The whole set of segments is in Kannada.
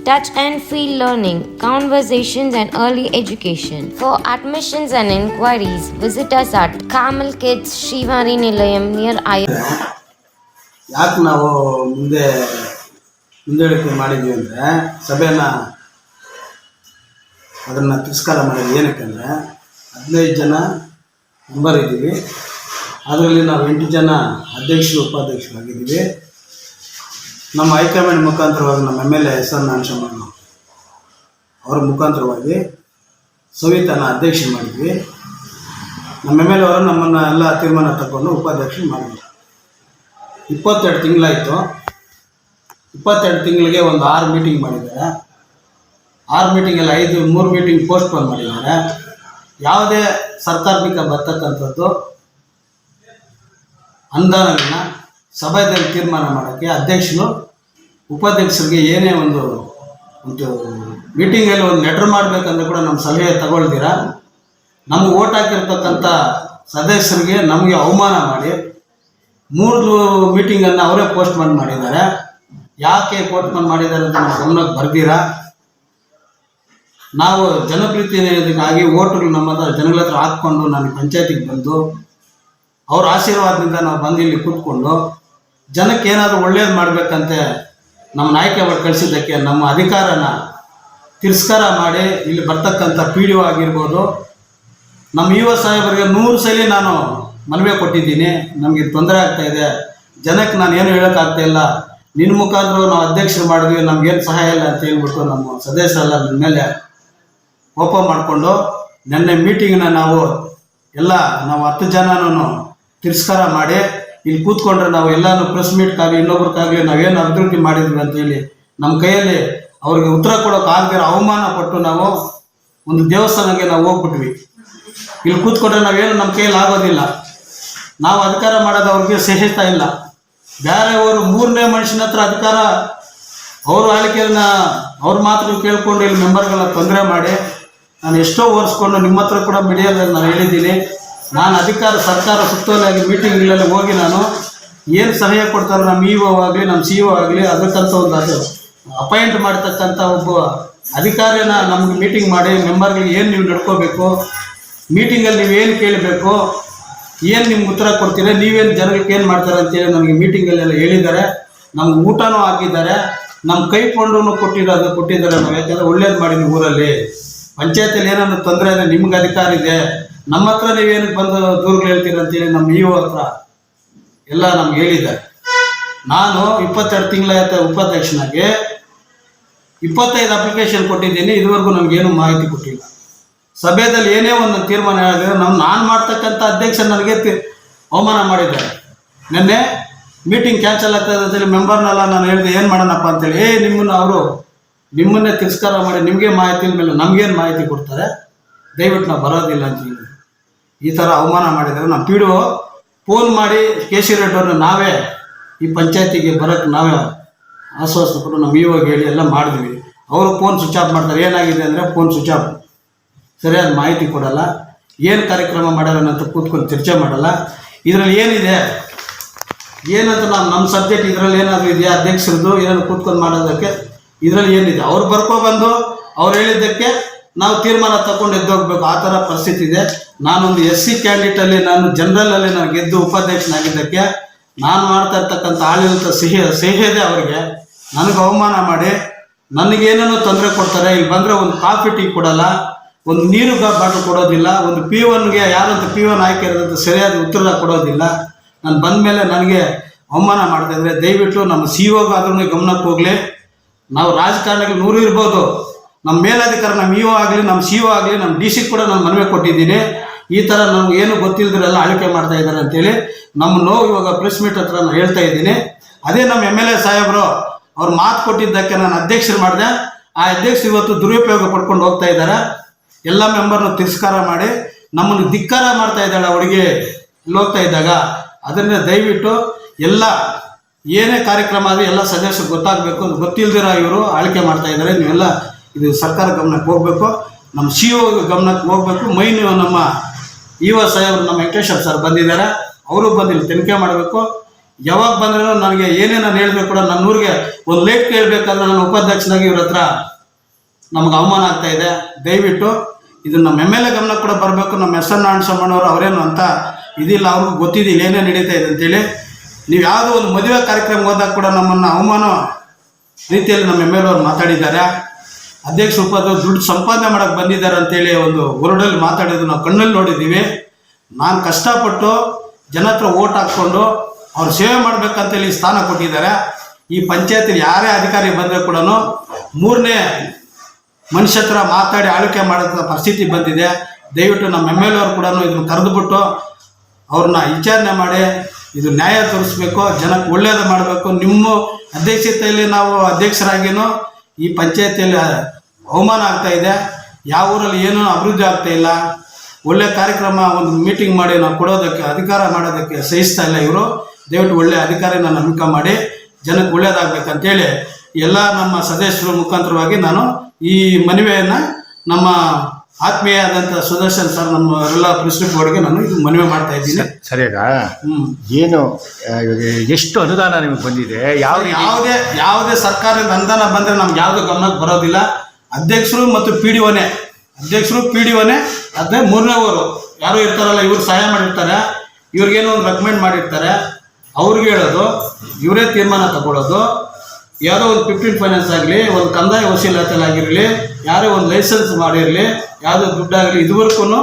touch and feel learning, conversations, and early education. For admissions and inquiries, visit us at Kamal Kids Shivari Nilayam near I. ಯಾಕೆ ನಾವು ಮುಂದೆ ಮುಂದೂಡಿಕೆ ಮಾಡಿದ್ವಿ ಅಂದರೆ ಸಭೆನ ಅದನ್ನು ತಿರಸ್ಕಾರ ಮಾಡಿದ್ವಿ ಏನಕ್ಕೆಂದರೆ ಹದಿನೈದು ಜನ ಮೆಂಬರ್ ಇದ್ದೀವಿ ಅದರಲ್ಲಿ ನಾವು ಎಂಟು ಜನ ಅಧ್ಯಕ್ಷರು ಉಪಾಧ್ಯಕ್ಷರಾಗಿದ್ದೀವಿ ನಮ್ಮ ಹೈಕಮಾಂಡ್ ಮುಖಾಂತರವಾಗಿ ನಮ್ಮ M L A S N Narayanaswamy ಅವರ ಮುಖಾಂತರವಾಗಿ ಸವಿತನ ಅಧ್ಯಕ್ಷ ಮಾಡಿದ್ವಿ. ನಮ್ಮ ಎಂ ಎಲ್ ಎ ಅವರು ನಮ್ಮನ್ನು ಎಲ್ಲ ತೀರ್ಮಾನ ತಗೊಂಡು ಉಪಾಧ್ಯಕ್ಷ ಮಾಡಿದ್ರು. ಇಪ್ಪತ್ತೆರಡು ತಿಂಗಳಾಯಿತು. ಇಪ್ಪತ್ತೆರಡು ತಿಂಗಳಿಗೆ ಒಂದು ಆರು ಮೀಟಿಂಗ್ ಮಾಡಿದ್ದಾರೆ. ಆರು ಮೀಟಿಂಗಲ್ಲಿ ಐದು, ಮೂರು ಮೀಟಿಂಗ್ ಪೋಸ್ಟ್ಪೋನ್ ಮಾಡಿದ್ದಾರೆ. ಯಾವುದೇ ಸರ್ಕಾರಕ್ಕೆ ಬರ್ತಕ್ಕಂಥದ್ದು ಅನುದಾನಗಳನ್ನ ಸಭೆಯಲ್ಲಿ ತೀರ್ಮಾನ ಮಾಡೋಕ್ಕೆ ಅಧ್ಯಕ್ಷರು ಉಪಾಧ್ಯಕ್ಷರಿಗೆ ಏನೇ ಒಂದು ಒಂದು ಮೀಟಿಂಗಲ್ಲಿ ಒಂದು ಲೆಟ್ರ್ ಮಾಡಬೇಕಂದ್ರೆ ಕೂಡ ನಮ್ಮ ಸಲಹೆ ತಗೊಳ್ತೀರಾ? ನಮ್ಗೆ ಓಟ್ ಹಾಕಿರ್ತಕ್ಕಂಥ ಸದಸ್ಯರಿಗೆ ನಮಗೆ ಅವಮಾನ ಮಾಡಿ ಮೂರು ಮೀಟಿಂಗನ್ನು ಅವರೇ ಪೋಸ್ಟ್ಪೋನ್ ಮಾಡಿದ್ದಾರೆ. ಯಾಕೆ ಪೋಸ್ಟ್ಪೋನ್ ಮಾಡಿದ್ದಾರೆ ಅಂತ ನಮ್ಮ ಗಮನಕ್ಕೆ ಬರ್ದಿರಾ ನಾವು ಜನಪ್ರತಿನಿಧಿಗಾಗಿ ಓಟ್ಗಳು ನಮ್ಮ ಹತ್ರ ಜನಗಳ ಹತ್ರ ಹಾಕ್ಕೊಂಡು ನಾನು ಪಂಚಾಯತಿಗೆ ಬಂದು ಅವ್ರ ಆಶೀರ್ವಾದದಿಂದ ನಾವು ಬಂದು ಇಲ್ಲಿ ಕೂತ್ಕೊಂಡು ಜನಕ್ಕೆ ಏನಾದರೂ ಒಳ್ಳೇದು ಮಾಡಬೇಕಂತೆ ನಮ್ಮ ನಾಯಕರು ಕಳಿಸಿದ್ದಕ್ಕೆ ನಮ್ಮ ಅಧಿಕಾರನ ತಿರಸ್ಕಾರ ಮಾಡಿ ಇಲ್ಲಿ ಬರ್ತಕ್ಕಂಥ ಪಿ ಡಿ ಒ ಆಗಿರ್ಬೋದು. ನಮ್ಮ ಯುವ ಸಾಹೇಬರಿಗೆ ನೂರು ಸಲ ನಾನು ಮನವಿ ಕೊಟ್ಟಿದ್ದೀನಿ. ನಮಗೆ ತೊಂದರೆ ಆಗ್ತಾ ಇದೆ. ಜನಕ್ಕೆ ನಾನು ಏನು ಹೇಳೋಕ್ಕಾಗ್ತಾ ಇಲ್ಲ. ನಿನ್ನ ಮುಖಾಂತರ ನಾವು ಅಧ್ಯಕ್ಷರು ಮಾಡಿದ್ವಿ. ನಮ್ಗೇನು ಸಹಾಯ ಇಲ್ಲ ಅಂತ ಹೇಳ್ಬಿಟ್ಟು ನಮ್ಮ ಸದಸ್ಯರೆಲ್ಲ ನನ್ನ ಮೇಲೆ ಕೋಪ ಮಾಡಿಕೊಂಡು ನಿನ್ನೆ ಮೀಟಿಂಗ್ನ ನಾವು ಎಲ್ಲ ನಾವು ಹತ್ತು ಜನನೂ ತಿರಸ್ಕಾರ ಮಾಡಿ ಇಲ್ಲಿ ಕೂತ್ಕೊಂಡ್ರೆ ನಾವು ಎಲ್ಲಾನು ಪ್ರೆಸ್ ಮೀಟ್ಗಾಗಲಿ ಇನ್ನೊಬ್ರಿಗಾಗಲಿ ನಾವೇನು ಅಭಿವೃದ್ಧಿ ಮಾಡಿದ್ವಿ ಅಂತೇಳಿ ನಮ್ಮ ಕೈಯಲ್ಲಿ ಅವ್ರಿಗೆ ಉತ್ತರ ಕೊಡೋಕೆ ಆಗದೆ ಅವಮಾನ ಪಟ್ಟು ನಾವು ಒಂದು ದೇವಸ್ಥಾನಕ್ಕೆ ನಾವು ಹೋಗ್ಬಿಟ್ವಿ. ಇಲ್ಲಿ ಕೂತ್ಕೊಂಡ್ರೆ ನಾವೇನು ನಮ್ಮ ಕೈಯಲ್ಲಿ ಆಗೋದಿಲ್ಲ. ನಾವು ಅಧಿಕಾರ ಮಾಡೋದು ಅವ್ರಿಗೆ ಸಹಿಸ್ತಾ ಇಲ್ಲ. ಬೇರೆಯವರು ಮೂರನೇ ಮನುಷ್ಯನ ಹತ್ರ ಅಧಿಕಾರ, ಅವರು ಆಳ್ಕೆಯನ್ನ ಅವ್ರ ಮಾತ್ರ ಕೇಳ್ಕೊಂಡು ಇಲ್ಲಿ ಮೆಂಬರ್ಗಳ ತೊಂದರೆ ಮಾಡಿ, ನಾನು ಎಷ್ಟೋ ಓರಿಸ್ಕೊಂಡು ನಿಮ್ಮ ಹತ್ರ ಕೂಡ ಮಿಡಿಯೋದನ್ನು ನಾನು ಹೇಳಿದ್ದೀನಿ. ನಾನು ಅಧಿಕಾರ ಸರ್ಕಾರ ಸುತ್ತೋಲಾಗಿ ಮೀಟಿಂಗ್ಗಳಲ್ಲಿ ಹೋಗಿ ನಾನು ಏನು ಸಲಹೆ ಕೊಡ್ತಾರೋ ನಮ್ಮ ಇ ಒ ಆಗಲಿ, ನಮ್ಮ ಸಿ ಒ ಆಗಲಿ, ಅದಕ್ಕಂತ ಒಂದು ಅದು ಅಪಾಯಿಂಟ್ ಮಾಡ್ತಕ್ಕಂಥ ಒಬ್ಬ ಅಧಿಕಾರಿನ ನಮ್ಗೆ ಮೀಟಿಂಗ್ ಮಾಡಿ ಮೆಂಬರ್ಗಳಿಗೆ ಏನು ನೀವು ನಡ್ಕೋಬೇಕು ಮೀಟಿಂಗಲ್ಲಿ ನೀವು ಏನು ಕೇಳಬೇಕು, ಏನು ನಿಮ್ಗೆ ಉತ್ತರ ಕೊಡ್ತೀರಾ, ನೀವೇನು ಜನಗಳಿಗೆ ಏನು ಮಾಡ್ತಾರೆ ಅಂತೇಳಿ ನನಗೆ ಮೀಟಿಂಗಲ್ಲೆಲ್ಲ ಹೇಳಿದ್ದಾರೆ. ನಮ್ಗೆ ಊಟನೂ ಹಾಕಿದ್ದಾರೆ. ನಮ್ಮ ಕೈ ಕೊಂಡೂ ಕೊಟ್ಟಿರೋದು ಕೊಟ್ಟಿದ್ದಾರೆ ನಾವು ಯಾಕಂದರೆ ಒಳ್ಳೇದು ಮಾಡಿದ್ವಿ ಊರಲ್ಲಿ. ಪಂಚಾಯತಿಯಲ್ಲಿ ಏನಾದ್ರು ತೊಂದರೆ ಇದೆ ನಿಮ್ಗೆ ಅಧಿಕಾರ ಇದೆ. ನಮ್ಮ ಹತ್ರ ನೀವೇನಕ್ಕೆ ಬಂದು ದೂರಗಳು ಹೇಳ್ತೀರ ಅಂತೇಳಿ ನಮ್ಮ ಇ ಹತ್ರ ಎಲ್ಲ ನಮ್ಗೆ ಹೇಳಿದ್ದಾರೆ. ನಾನು ಇಪ್ಪತ್ತೆರಡು ತಿಂಗಳ ಉಪಾಧ್ಯಕ್ಷನಾಗೆ ಇಪ್ಪತ್ತೈದು ಅಪ್ಲಿಕೇಶನ್ ಕೊಟ್ಟಿದ್ದೀನಿ, ಇದುವರೆಗೂ ನಮಗೇನು ಮಾಹಿತಿ ಕೊಟ್ಟಿಲ್ಲ. ಸಭೆಯಲ್ಲಿ ಏನೇ ಒಂದು ತೀರ್ಮಾನ ಹೇಳಿದ್ರೆ ನಮ್ಮ ನಾನು ಮಾಡ್ತಕ್ಕಂಥ ಅಧ್ಯಕ್ಷ ನನಗೆ ಅವಮಾನ ಮಾಡಿದ್ದಾರೆ. ನಿನ್ನೆ ಮೀಟಿಂಗ್ ಕ್ಯಾನ್ಸಲ್ ಆಗ್ತದೆ ಅಂತೇಳಿ ಮೆಂಬರ್ನೆಲ್ಲ ನಾನು ಹೇಳಿದೆ, ಏನು ಮಾಡೋಣಪ್ಪ? ಅಂತೇಳಿ. ಏ ನಿಮ್ಮನ್ನು ಅವರು ನಿಮ್ಮನ್ನೇ ತಿರಸ್ಕಾರ ಮಾಡಿ ನಿಮಗೆ ಮಾಹಿತಿ ಮೇಲೆ ನಮಗೇನು ಮಾಹಿತಿ ಕೊಡ್ತಾರೆ? ದಯವಿಟ್ಟು ನಾವು ಬರೋದಿಲ್ಲ ಅಂತ ಹೇಳಿ. ಈ ಥರ ಅವಮಾನ ಮಾಡಿದರೆ ನಮ್ಮ ಪಿ ಡಿ ಫೋನ್ ಮಾಡಿ ಕೆ ಸಿ ರೆಡ್ಡಿ ನಾವೇ ಈ ಪಂಚಾಯತಿಗೆ ಬರೋಕ್ಕೆ ನಾವೇ ಆಶ್ವಾಸಪಟ್ಟು ನಮ್ಮ ಇವಾಗ ಹೇಳಿ ಎಲ್ಲ ಮಾಡಿದ್ವಿ. ಅವರು ಫೋನ್ ಸ್ವಿಚ್ ಆಫ್ ಮಾಡ್ತಾರೆ. ಏನಾಗಿದೆ ಅಂದರೆ ಫೋನ್ ಸ್ವಿಚ್ ಆಫ್ ಸರಿಯಾದ ಮಾಹಿತಿ ಕೊಡಲ್ಲ. ಏನು ಕಾರ್ಯಕ್ರಮ ಮಾಡ್ಯಾರ ಅಂತ ಕೂತ್ಕೊಂಡು ಚರ್ಚೆ ಮಾಡಲ್ಲ. ಇದರಲ್ಲಿ ಏನಿದೆ? ಏನಂತ ನಾವು ನಮ್ಮ ಸಬ್ಜೆಕ್ಟ್ ಇದರಲ್ಲಿ ಏನಾದರೂ ಇದೆಯಾ ಅಧ್ಯಕ್ಷರದ್ದು? ಏನಾದ್ರು ಕೂತ್ಕೊಂಡು ಮಾಡೋದಕ್ಕೆ ಇದರಲ್ಲಿ ಏನಿದೆ? ಅವ್ರು ಬರ್ಕೊಬಂದು ಅವ್ರು ಹೇಳಿದ್ದಕ್ಕೆ ನಾವು ತೀರ್ಮಾನ ತಗೊಂಡು ಎದ್ದೋಗ್ಬೇಕು ಆ ಥರ ಪರಿಸ್ಥಿತಿ ಇದೆ. ನಾನೊಂದು ಎಸ್ ಸಿ ಕ್ಯಾಂಡಿಡೇಟಲ್ಲಿ ನಾನು ಜನರಲಲ್ಲಿ ನಾನು ಗೆದ್ದು ಉಪಾಧ್ಯಕ್ಷನಾಗಿದ್ದಕ್ಕೆ ನಾನು ಮಾಡ್ತಾ ಇರ್ತಕ್ಕಂಥ ಆಡಳಿತ ಸಿಹಿ ಸಿಹಿದೆ ಅವರಿಗೆ. ನನಗೆ ಅವಮಾನ ಮಾಡಿ ನನಗೇನೇನೋ ತೊಂದರೆ ಕೊಡ್ತಾರೆ, ಇಲ್ಲಿ ಬಂದರೆ ಒಂದು ಕಾಫಿ ಟೀ ಕೊಡಲ್ಲ, ಒಂದು ನೀರು ಬಾಟಲ್ ಕೊಡೋದಿಲ್ಲ, ಒಂದು ಪಿ ಒನ್ಗೆ ಯಾರಂತ ಪಿ ಒನ್ ಆಯ್ಕೆ ಇರೋದಂತ ಸರಿಯಾದ ಉತ್ತರ ಕೊಡೋದಿಲ್ಲ. ನಾನು ಬಂದ ಮೇಲೆ ನನಗೆ ಅವಮಾನ ಮಾಡ್ತಾ ಇದ್ರೆ ದಯವಿಟ್ಟು ನಮ್ಮ ಸಿ ಆದ್ರೂ ಗಮನಕ್ಕೆ ಹೋಗಲಿ. ನಾವು ರಾಜಕಾರಣಿಗಳು ನೂರು ಇರ್ಬೋದು. ನಮ್ಮ ಮೇಲಧಿಕಾರಿ ನಮ್ಮ ಇ ಆಗಲಿ ನಮ್ಮ ಸಿ ಒ ಆಗಲಿ ನಮ್ಮ ಡಿ ಸಿ ಕೂಡ ನಾನು ಮನವಿ ಕೊಟ್ಟಿದ್ದೀನಿ. ಈ ಥರ ನಮ್ಗೆ ಏನು ಗೊತ್ತಿಲ್ಲದ್ರೆಲ್ಲ ಆಳ್ಕೆ ಮಾಡ್ತಾ ಇದ್ದಾರೆ ಅಂತೇಳಿ ನಮ್ಮ ನೋವು ಇವಾಗ ಪ್ರೆಸ್ ಮೀಟ್ ಹತ್ರ ನಾನು ಹೇಳ್ತಾ ಇದ್ದೀನಿ. ಅದೇ ನಮ್ಮ ಎಂ ಎಲ್ ಎ ಸಾಹೇಬರು, ಅವ್ರು ಮಾತು ಕೊಟ್ಟಿದ್ದಕ್ಕೆ ನಾನು ಅಧ್ಯಕ್ಷರು ಮಾಡಿದೆ. ಆ ಅಧ್ಯಕ್ಷರು ಇವತ್ತು ದುರುಪಯೋಗ ಪಡ್ಕೊಂಡು ಹೋಗ್ತಾ ಇದ್ದಾರೆ. ಎಲ್ಲ ಮೆಂಬರ್ನ ತಿರಸ್ಕಾರ ಮಾಡಿ ನಮ್ಮನ್ನು ಧಿಕ್ಕಾರ ಮಾಡ್ತಾ ಇದ್ದಾಳೆ ಇಲ್ಲಿ ಹೋಗ್ತಾ ಇದ್ದಾಗ? ಅದರಿಂದ ದಯವಿಟ್ಟು ಎಲ್ಲ ಏನೇ ಕಾರ್ಯಕ್ರಮ ಆದರೆ ಎಲ್ಲ ಸದಸ್ಯರು ಗೊತ್ತಾಗಬೇಕು ಗೊತ್ತಿಲ್ಲದಿರೋ ಇವರು ಆಳ್ಕೆ ಮಾಡ್ತಾ ಇದ್ದಾರೆ. ನೀವೆಲ್ಲ ಇದು ಸರ್ಕಾರ ಗಮನಕ್ಕೆ ಹೋಗಬೇಕು. ನಮ್ಮ ಸಿ ಒ ಗಮನಕ್ಕೆ ಹೋಗಬೇಕು. ಮೈನ್ ನಮ್ಮ ಇ ಒ ಸಾಹೇಬರು, ನಮ್ಮ ವೆಂಕಟೇಶ್ವರ ಸರ್ ಬಂದಿದ್ದಾರೆ. ಅವರು ಬಂದಿಲ್ಲಿ ತನಿಖೆ ಮಾಡಬೇಕು. ಯಾವಾಗ ಬಂದ್ರೂ ನನಗೆ ಏನೇ ನಾನು ಹೇಳ್ಬೇಕು ಕೂಡ ನನ್ನ ಊರಿಗೆ ಒಂದು ಲೇಟ್ ಕೇಳಬೇಕಾದ್ರೆ ನನ್ನ ಉಪಾಧ್ಯಕ್ಷನಾಗಿ ಇವ್ರ ಹತ್ರ ನಮ್ಗೆ ಅವಮಾನ ಆಗ್ತಾ ಇದೆ. ದಯವಿಟ್ಟು ಇದು ನಮ್ಮ ಎಂ ಎಲ್ ಎ ಗಮನ ಕೂಡ ಬರಬೇಕು. ನಮ್ಮ ಎಸ್ ಎನ್ ನಾರಾಯಣಸ್ವಾಮಣ್ಣವರು ಅವರೇನು ಅಂತ ಇದಿಲ್ಲ. ಅವ್ರಿಗೂ ಗೊತ್ತಿದ್ದಿಲ್ಲ ಏನೇ ನಡೀತಾ ಇದೆ ಅಂತೇಳಿ. ನೀವು ಯಾವುದೋ ಒಂದು ಮದುವೆ ಕಾರ್ಯಕ್ರಮ ಹೋದಾಗ ಕೂಡ ನಮ್ಮನ್ನು ಅವಮಾನ ರೀತಿಯಲ್ಲಿ ನಮ್ಮ ಎಂ ಎಲ್ ಅವ್ರು ಮಾತಾಡಿದ್ದಾರೆ. ಅಧ್ಯಕ್ಷ ಉಪಾಧ್ಯಕ್ಷ ದುಡ್ಡು ಸಂಪಾದನೆ ಮಾಡಕ್ಕೆ ಬಂದಿದ್ದಾರೆ ಅಂತೇಳಿ ಒಂದು ಹೊರಡಲ್ಲಿ ಮಾತಾಡೋದು ನಾವು ಕಣ್ಣಲ್ಲಿ ನೋಡಿದ್ದೀವಿ. ನಾನು ಕಷ್ಟಪಟ್ಟು ಜನ ಹತ್ರ ಓಟ್ ಹಾಕ್ಕೊಂಡು ಅವ್ರು ಸೇವೆ ಮಾಡ್ಬೇಕಂತೇಳಿ ಸ್ಥಾನ ಕೊಟ್ಟಿದ್ದಾರೆ. ಈ ಪಂಚಾಯತ್ ಯಾರೇ ಅಧಿಕಾರಿ ಬಂದರೆ ಕೂಡ ಮೂರನೇ ಮನುಷ್ಯ ಹತ್ರ ಮಾತಾಡಿ ಆಳ್ವಿಕೆ ಮಾಡೋ ಪರಿಸ್ಥಿತಿ ಬಂದಿದೆ. ದಯವಿಟ್ಟು ನಮ್ಮ ಎಂ ಎಲ್ ಅವ್ರು ಕೂಡ ಇದನ್ನು ಕರೆದುಬಿಟ್ಟು ಅವ್ರನ್ನ ವಿಚಾರಣೆ ಮಾಡಿ, ಇದು ನ್ಯಾಯ ತೋರಿಸ್ಬೇಕು, ಜನಕ್ಕೆ ಒಳ್ಳೇದು ಮಾಡಬೇಕು. ನಿಮ್ಮ ಅಧ್ಯಕ್ಷತೆಯಲ್ಲಿ ನಾವು ಅಧ್ಯಕ್ಷರಾಗಿನೂ ಈ ಪಂಚಾಯತಿಯಲ್ಲಿ ಅವಮಾನ ಆಗ್ತಾ ಇದೆ. ಯಾವ ಊರಲ್ಲಿ ಏನೂ ಅಭಿವೃದ್ಧಿ ಆಗ್ತಾ ಇಲ್ಲ. ಒಳ್ಳೆ ಕಾರ್ಯಕ್ರಮ ಒಂದು ಮೀಟಿಂಗ್ ಮಾಡಿ ನಾವು ಕೊಡೋದಕ್ಕೆ ಅಧಿಕಾರ ಮಾಡೋದಕ್ಕೆ ಸಹಿಸ್ತಾ ಇಲ್ಲ ಇವರು. ದಯವಿಟ್ಟು ಒಳ್ಳೆ ಅಧಿಕಾರಿನ ನೇಮಕ ಮಾಡಿ ಜನಕ್ಕೆ ಒಳ್ಳೇದಾಗಬೇಕಂತೇಳಿ ಎಲ್ಲ ನಮ್ಮ ಸದಸ್ಯರ ಮುಖಾಂತರವಾಗಿ ನಾನು ಈ ಮನವಿಯನ್ನು ನಮ್ಮ ಆತ್ಮೀಯವಾದಂಥ ಸುದರ್ಶನ್ ಸರ್ ನಮ್ಮ ಎಲ್ಲ ಪ್ರಿನ್ಸಿಪಲ್ ಬೋರ್ಡ್ಗೆ ನಾನು ಇದು ಮನವಿ ಮಾಡ್ತಾ ಇದ್ದೀನಿ. ಸರಿಯಾಗ? ಏನು ಎಷ್ಟು ಅನುದಾನ ನಿಮಗೆ ಬಂದಿದೆ? ಯಾವ ಯಾವುದೇ ಯಾವುದೇ ಸರ್ಕಾರದ ಅನುದಾನ ಬಂದರೆ ನಮ್ಗೆ ಯಾವುದೇ ಗಮನಕ್ಕೆ ಬರೋದಿಲ್ಲ. ಅಧ್ಯಕ್ಷರು ಮತ್ತು ಪಿ ಡಿ ಒನೇ ಅಧ್ಯಕ್ಷರು ಪಿ ಡಿ ಒನೇ ಅದೇ ಮೂರನೇವರು ಯಾರು ಇರ್ತಾರಲ್ಲ, ಇವ್ರು ಸಹಾಯ ಮಾಡಿರ್ತಾರೆ. ಇವ್ರಿಗೇನೋ ಒಂದು ರೆಕಮೆಂಡ್ ಮಾಡಿರ್ತಾರೆ. ಅವ್ರಿಗೆ ಹೇಳೋದು, ಇವರೇ ತೀರ್ಮಾನ ತಗೊಳ್ಳೋದು. ಯಾರೋ ಒಂದು ಫಿಫ್ಟೀನ್ ಫೈನಾನ್ಸ್ ಆಗಲಿ, ಒಂದು ಕಂದಾಯ ವಸೀಲಾತಲಾಗಿರಲಿ ಯಾರೇ ಒಂದು ಲೈಸೆನ್ಸ್ ಮಾಡಿರಲಿ, ಯಾವುದೋ ದುಡ್ಡಾಗಲಿ ಇದುವರೆಗೂ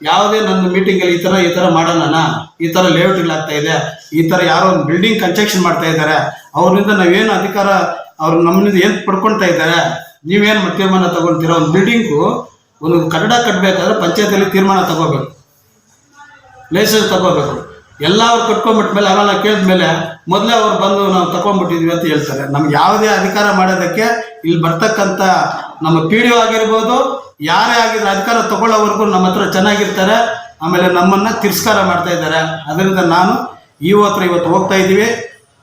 ಯಾವುದೇ ನನ್ನ ಮೀಟಿಂಗಲ್ಲಿ ಈ ಥರ ಈ ಥರ ಮಾಡೋಣ ಈ ಥರ ಲೇಔಟ್ಗಳಾಗ್ತಾ ಇದೆ. ಈ ಥರ ಯಾರೋ ಒಂದು ಬಿಲ್ಡಿಂಗ್ ಕನ್ಸ್ಟ್ರಕ್ಷನ್ ಮಾಡ್ತಾ ಇದ್ದಾರೆ. ಅವರಿಂದ ನಾವೇನು ಅಧಿಕಾರ, ಅವ್ರು ನಮ್ಮಿಂದ ಏನು ಪಡ್ಕೊಳ್ತಾ ಇದ್ದಾರೆ? ನೀವೇನು ತೀರ್ಮಾನ ತಗೊಳ್ತೀರಾ ಒಂದು ಬಿಲ್ಡಿಂಗು, ಒಂದು ಕಟ್ಟಡ ಕಟ್ಟಬೇಕಾದ್ರೆ ಪಂಚಾಯತಿಯಲ್ಲಿ ತೀರ್ಮಾನ ತಗೋಬೇಕು. ಲೈಸೆನ್ಸ್ ತಗೋಬೇಕು. ಎಲ್ಲ ಅವ್ರು ಕಟ್ಕೊಂಡ್ಬಿಟ್ಮೇಲೆ ಕೇಳಿದ ಕೇಳಿದ್ಮೇಲೆ ಮೊದಲೇ ಅವ್ರು ಬಂದು ನಾವು ತಗೊಂಡ್ಬಿಟ್ಟಿದ್ವಿ ಅಂತ ಹೇಳ್ತಾರೆ. ನಮ್ಗೆ ಯಾವುದೇ ಅಧಿಕಾರ ಮಾಡೋದಕ್ಕೆ ಇಲ್ಲಿ ಬರ್ತಕ್ಕಂಥ ನಮ್ಮ ಪಿ ಡಿ ಆಗಿರ್ಬೋದು, ಯಾರೇ ಆಗಿದ್ರೆ ಅಧಿಕಾರ ತಗೊಳ್ಳೋವರೆಗೂ ನಮ್ಮ ಹತ್ರ ಚೆನ್ನಾಗಿರ್ತಾರೆ, ಆಮೇಲೆ ನಮ್ಮನ್ನು ತಿರಸ್ಕಾರ ಮಾಡ್ತಾ ಇದ್ದಾರೆ. ಅದರಿಂದ ನಾನು ಹತ್ರ ಇವತ್ತು ಹೋಗ್ತಾ ಇದ್ದೀವಿ.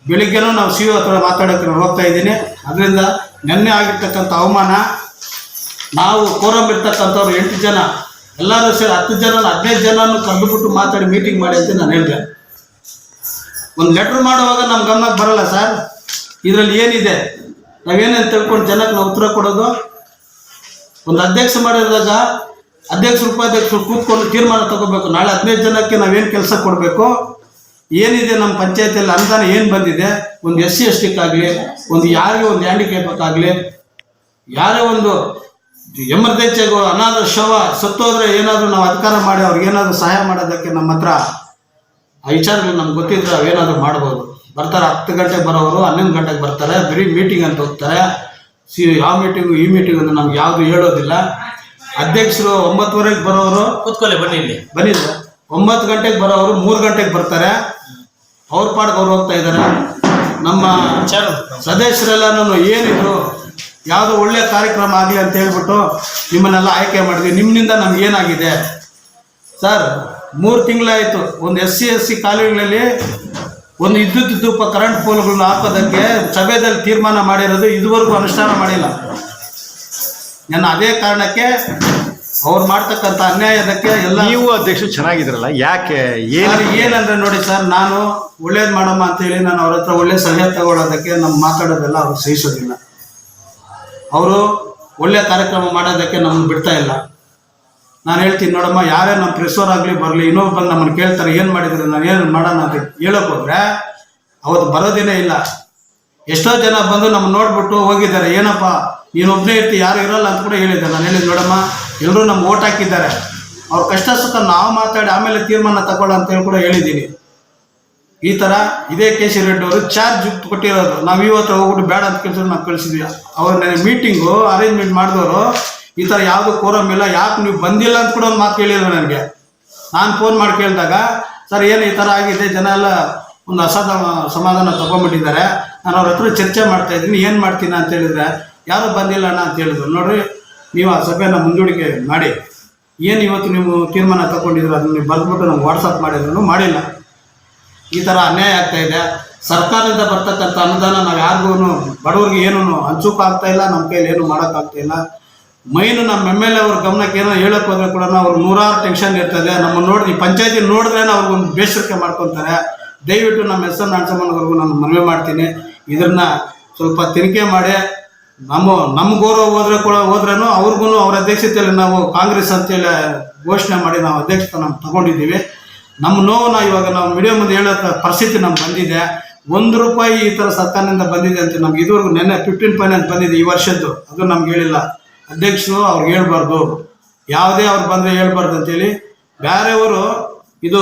ಬೆಳಿಗ್ಗೆನೂ ನಾವು ಸಿ ಹತ್ರ ಮಾತಾಡೋಕ್ಕೆ ಹೋಗ್ತಾ ಇದ್ದೀನಿ. ಅದರಿಂದ ನಿನ್ನೆ ಆಗಿರ್ತಕ್ಕಂಥ ಅವಮಾನ, ನಾವು ಕೋರಂ ಇರ್ತಕ್ಕಂಥವ್ರು ಎಂಟು ಜನ, ಎಲ್ಲರೂ ಸೇರಿ ಹತ್ತು ಜನ, ಹದಿನೈದು ಜನನು ಕರೆದುಬಿಟ್ಟು ಮಾತಾಡಿ ಮೀಟಿಂಗ್ ಮಾಡಿ ಅಂತ ನಾನು ಹೇಳಿದೆ. ಒಂದು ಲೆಟ್ರ್ ಮಾಡುವಾಗ ನಮ್ಮ ಗಮನಕ್ಕೆ ಬರಲ್ಲ ಸರ್. ಇದರಲ್ಲಿ ಏನಿದೆ? ನಾವೇನೇನು ತಿಳ್ಕೊಂಡು ಜನಕ್ಕೆ ನಾವು ಉತ್ತರ ಕೊಡೋದು? ಒಂದು ಅಧ್ಯಕ್ಷ ಮಾಡಿದಾಗ ಅಧ್ಯಕ್ಷರು ಉಪಾಧ್ಯಕ್ಷರು ಕೂತ್ಕೊಂಡು ತೀರ್ಮಾನ ತಗೋಬೇಕು. ನಾಳೆ ಹದಿನೈದು ಜನಕ್ಕೆ ನಾವೇನು ಕೆಲಸ ಕೊಡಬೇಕು? ಏನಿದೆ ನಮ್ಮ ಪಂಚಾಯತಿಯಲ್ಲಿ ಅನುದಾನ ಏನು ಬಂದಿದೆ? ಒಂದು ಎಸ್ ಸಿ ಎಸ್ ಟಿಕ್ಕಾಗಲಿ ಒಂದು ಯಾರಿಗೆ ಒಂದು ಹ್ಯಾಂಡಿಕ್ಯಾಪಕ್ಕಾಗಲಿ ಯಾರೇ ಒಂದು ಎಮರ್ಜೆನ್ಸಿಗೂ ಅನಾಥ ಶವ ಸತ್ತೋದ್ರೆ ಏನಾದರೂ ನಾವು ಅಧಿಕಾರ ಮಾಡಿ ಅವ್ರಿಗೆ ಏನಾದರೂ ಸಹಾಯ ಮಾಡೋದಕ್ಕೆ ನಮ್ಮ ಹತ್ರ ಆ ವಿಚಾರಗಳು ನಮ್ಗೆ ಗೊತ್ತಿದ್ರೆ ಅವೇನಾದರೂ ಮಾಡ್ಬೋದು. ಬರ್ತಾರೆ ಹತ್ತು ಗಂಟೆಗೆ ಬರೋರು ಹನ್ನೊಂದು ಗಂಟೆಗೆ ಬರ್ತಾರೆ ಬರೀ ಮೀಟಿಂಗ್ ಅಂತ ಹೋಗ್ತಾರೆ. ಸಿ ಯಾವ ಮೀಟಿಂಗು ಈ ಮೀಟಿಂಗ್ ಅಂತ ನಮ್ಗೆ ಯಾವುದು ಹೇಳೋದಿಲ್ಲ. ಅಧ್ಯಕ್ಷರು ಒಂಬತ್ತುವರೆಗೆ ಬರೋರು ಕೂತ್ಕೊಳ್ಳಿ ಬನ್ನಿ ಬನ್ನಿ ಒಂಬತ್ತು ಗಂಟೆಗೆ ಬರೋರು ಮೂರು ಗಂಟೆಗೆ ಬರ್ತಾರೆ. ಅವ್ರ ಪಾಡ್ಗೆ ಅವ್ರು ಹೋಗ್ತಾ ಇದ್ದಾರೆ ನಮ್ಮ ಸದಸ್ಯರೆಲ್ಲನೂ ಏನಿದ್ರು ಯಾವುದೋ ಒಳ್ಳೆ ಕಾರ್ಯಕ್ರಮ ಆಗಲಿ ಅಂತ ಹೇಳ್ಬಿಟ್ಟು ನಿಮ್ಮನ್ನೆಲ್ಲ ಆಯ್ಕೆ ಮಾಡಿದ್ವಿ. ನಿಮ್ಮಿಂದ ನಮ್ಗೆ ಏನಾಗಿದೆ? ಸರ್, ಮೂರು ತಿಂಗಳಾಯಿತು. ಒಂದು ಎಸ್ ಸಿ ಎಸ್ ಸಿ ಕಾಲುವೆಗಳಲ್ಲಿ ಒಂದು ವಿದ್ಯುತ್ ದೂಪ ಕರೆಂಟ್ ಪೋಲ್ಗಳನ್ನ ಹಾಕೋದಕ್ಕೆ ಸಭೆಯಲ್ಲಿ ತೀರ್ಮಾನ ಮಾಡಿರೋದು ಇದುವರೆಗೂ ಅನುಷ್ಠಾನ ಮಾಡಿಲ್ಲ. ನನ್ನ ಅದೇ ಕಾರಣಕ್ಕೆ ಅವ್ರು ಮಾಡ್ತಕ್ಕಂಥ ಅನ್ಯಾಯದಕ್ಕೆ ಎಲ್ಲ ನೀವು ಅಧ್ಯಕ್ಷರು ಚೆನ್ನಾಗಿದ್ರಲ್ಲ ಯಾಕೆ ಏನು ಏನಂದ್ರೆ ನೋಡಿ ಸರ್ ನಾನು ಒಳ್ಳೇದು ಮಾಡಮ್ಮ ಅಂತ ಹೇಳಿ ನಾನು ಅವ್ರ ಹತ್ರ ಒಳ್ಳೆ ಸಲಹೆ ತಗೊಳ್ಳೋದಕ್ಕೆ ನಮ್ಮ ಮಾತಾಡೋದೆಲ್ಲ ಅವ್ರು ಸಹಿಸೋದಿಲ್ಲ. ಅವರು ಒಳ್ಳೆ ಕಾರ್ಯಕ್ರಮ ಮಾಡೋದಕ್ಕೆ ನಮ್ಮನ್ನು ಬಿಡ್ತಾ ಇಲ್ಲ. ನಾನು ಹೇಳ್ತೀನಿ ನೋಡಮ್ಮ ಯಾರೇ ನಮ್ಮ ಪ್ರೆಸೋರ್ ಆಗಲಿ ಬರಲಿ ಇನ್ನೊಬ್ಬ ಬಂದು ನಮ್ಮನ್ನು ಕೇಳ್ತಾರೆ ಏನು ಮಾಡಿದ್ರೆ ನಾನು ಏನು ಮಾಡೋಣ ಅಂತ ಹೇಳೋಕೆ ಹೋದ್ರೆ ಅವತ್ತು ಬರೋದೇನೇ ಇಲ್ಲ. ಎಷ್ಟೋ ಜನ ಬಂದು ನಮ್ಮ ನೋಡ್ಬಿಟ್ಟು ಹೋಗಿದ್ದಾರೆ ಏನಪ್ಪ ನೀನೊಬ್ಬನೇ ಇರ್ತಿ ಯಾರು ಇರೋಲ್ಲ ಅಂತ ಕೂಡ ಹೇಳಿದ್ದೆ ನಾನು ಹೇಳಿದ್ದು ನೋಡಮ್ಮ ಎಲ್ಲರೂ ನಮ್ಗೆ ಓಟ್ ಹಾಕಿದ್ದಾರೆ. ಅವ್ರ ಕಷ್ಟ ಸುಖ ನಾವು ಮಾತಾಡಿ ಆಮೇಲೆ ತೀರ್ಮಾನ ತಗೊಳ್ಳ ಅಂತ ಹೇಳಿ ಕೂಡ ಹೇಳಿದ್ದೀನಿ. ಈ ಥರ ಇದೇ ಕೆ ಸಿ ರೆಡ್ಡಿ ಅವರು ಚಾರ್ಜ್ ಕೊಟ್ಟಿರೋದು. ನಾವು ಇವತ್ತು ಹೋಗ್ಬಿಟ್ಟು ಬೇಡ ಅಂತ ಕೇಳಿದ್ರು ನಾವು ಕಳಿಸಿದ್ವಿ. ಅವ್ರ ಮೀಟಿಂಗು ಅರೇಂಜ್ಮೆಂಟ್ ಮಾಡಿದವರು, ಈ ಥರ ಯಾವುದು ಕೋರಮ್ ಇಲ್ಲ, ಯಾಕೆ ನೀವು ಬಂದಿಲ್ಲ ಅಂತ ಕೂಡ ಒಂದು ಮಾತು ಕೇಳಿದ್ರು ನನಗೆ. ನಾನು ಫೋನ್ ಮಾಡಿ ಕೇಳಿದಾಗ, ಸರ್, ಏನು ಈ ಥರ ಆಗಿದೆ? ಜನ ಎಲ್ಲ ಒಂದು ಅಸದ ಸಮಾಧಾನ ತಗೊಂಡ್ಬಿಟ್ಟಿದ್ದಾರೆ. ನಾನು ಅವ್ರ ಹತ್ರ ಚರ್ಚೆ ಮಾಡ್ತಾ ಇದ್ದೀನಿ. ಏನು ಮಾಡ್ತೀನಿ? ಅಂತ ಹೇಳಿದ್ರೆ, ಯಾರು ಬಂದಿಲ್ಲ ಅಣ್ಣ? ಅಂತ ಹೇಳಿದ್ರು. ನೋಡ್ರಿ ನೀವು ಆ ಸಭೆಯನ್ನು ಮುಂದೂಡಿಕೆ ಮಾಡಿ. ಏನು ಇವತ್ತು ನೀವು ತೀರ್ಮಾನ ತಗೊಂಡಿದ್ರು ಅದನ್ನ ನೀವು ಬರೆದ್ಬಿಟ್ಟು ನಮ್ಗೆ ವಾಟ್ಸಪ್ ಮಾಡಿದ್ರು ಮಾಡಿಲ್ಲ. ಈ ಥರ ಅನ್ಯಾಯ ಆಗ್ತಾ ಇದೆ. ಸರ್ಕಾರದಿಂದ ಬರ್ತಕ್ಕಂಥ ಅನುದಾನ ನಾವು ಯಾರಿಗೂ ಬಡವರಿಗೆ ಏನೂ ಆಗ್ತಾ ಇಲ್ಲ ನಮ್ಮ ಕೈಯಲ್ಲಿ ಏನು ಮಾಡೋಕ್ಕಾಗ್ತಾ ಇಲ್ಲ. ಮೈನು ನಮ್ಮ ಎಂ ಎಲ್ ಎ ಅವ್ರ ಗಮನಕ್ಕೆ ಏನೋ ಹೇಳಕ್ಕೆ ಹೋದ್ರೆ ಕೂಡ ಅವ್ರು ನೂರಾರು ಟೆನ್ಷನ್ ಇರ್ತದೆ ನಮ್ಮ ನೋಡಿ ಪಂಚಾಯತಿ ನೋಡಿದ್ರೆ ಅವ್ರಿಗೊಂದು ಬೇಸರಿಕೆ ಮಾಡ್ಕೊತಾರೆ. ದಯವಿಟ್ಟು ನಮ್ಮ ಎಸ್ ಎನ್ ನಾನು ಮನವಿ ಮಾಡ್ತೀನಿ. ಇದನ್ನು ಸ್ವಲ್ಪ ತನಿಖೆ ಮಾಡಿ. ನಮ್ಮ ನಮ್ಮ ಗೌರವ ಹೋದ್ರೆ ಕೂಡ ಹೋದ್ರೂ ಅವ್ರಿಗೂ ಅವ್ರ ಅಧ್ಯಕ್ಷತೆಯಲ್ಲಿ ನಾವು ಕಾಂಗ್ರೆಸ್ ಅಂತೇಳಿ ಘೋಷಣೆ ಮಾಡಿ ನಾವು ಅಧ್ಯಕ್ಷತೆ ನಾವು ತಗೊಂಡಿದ್ದೀವಿ. ನಮ್ಮ ನೋವನ್ನ ಇವಾಗ ನಾವು ಮೀಡಿಯಾ ಮುಂದೆ ಹೇಳೋ ಪರಿಸ್ಥಿತಿ ನಮ್ಗೆ ಬಂದಿದೆ. ಒಂದು ರೂಪಾಯಿ ಈ ಥರ ಸರ್ಕಾರದಿಂದ ಬಂದಿದೆ ಅಂತ ನಮ್ಗೆ ಇದುವರೆಗೂ ನೆನ್ನೆ ಫಿಫ್ಟೀನ್ ಅಂತ ಬಂದಿದೆ ಈ ವರ್ಷದ್ದು. ಅದು ನಮ್ಗೆ ಹೇಳಿಲ್ಲ. ಅಧ್ಯಕ್ಷರು ಅವ್ರಿಗೆ ಹೇಳ್ಬಾರ್ದು. ಯಾವುದೇ ಅವ್ರು ಬಂದರೆ ಹೇಳ್ಬಾರ್ದು ಅಂತೇಳಿ ಬೇರೆಯವರು ಇದು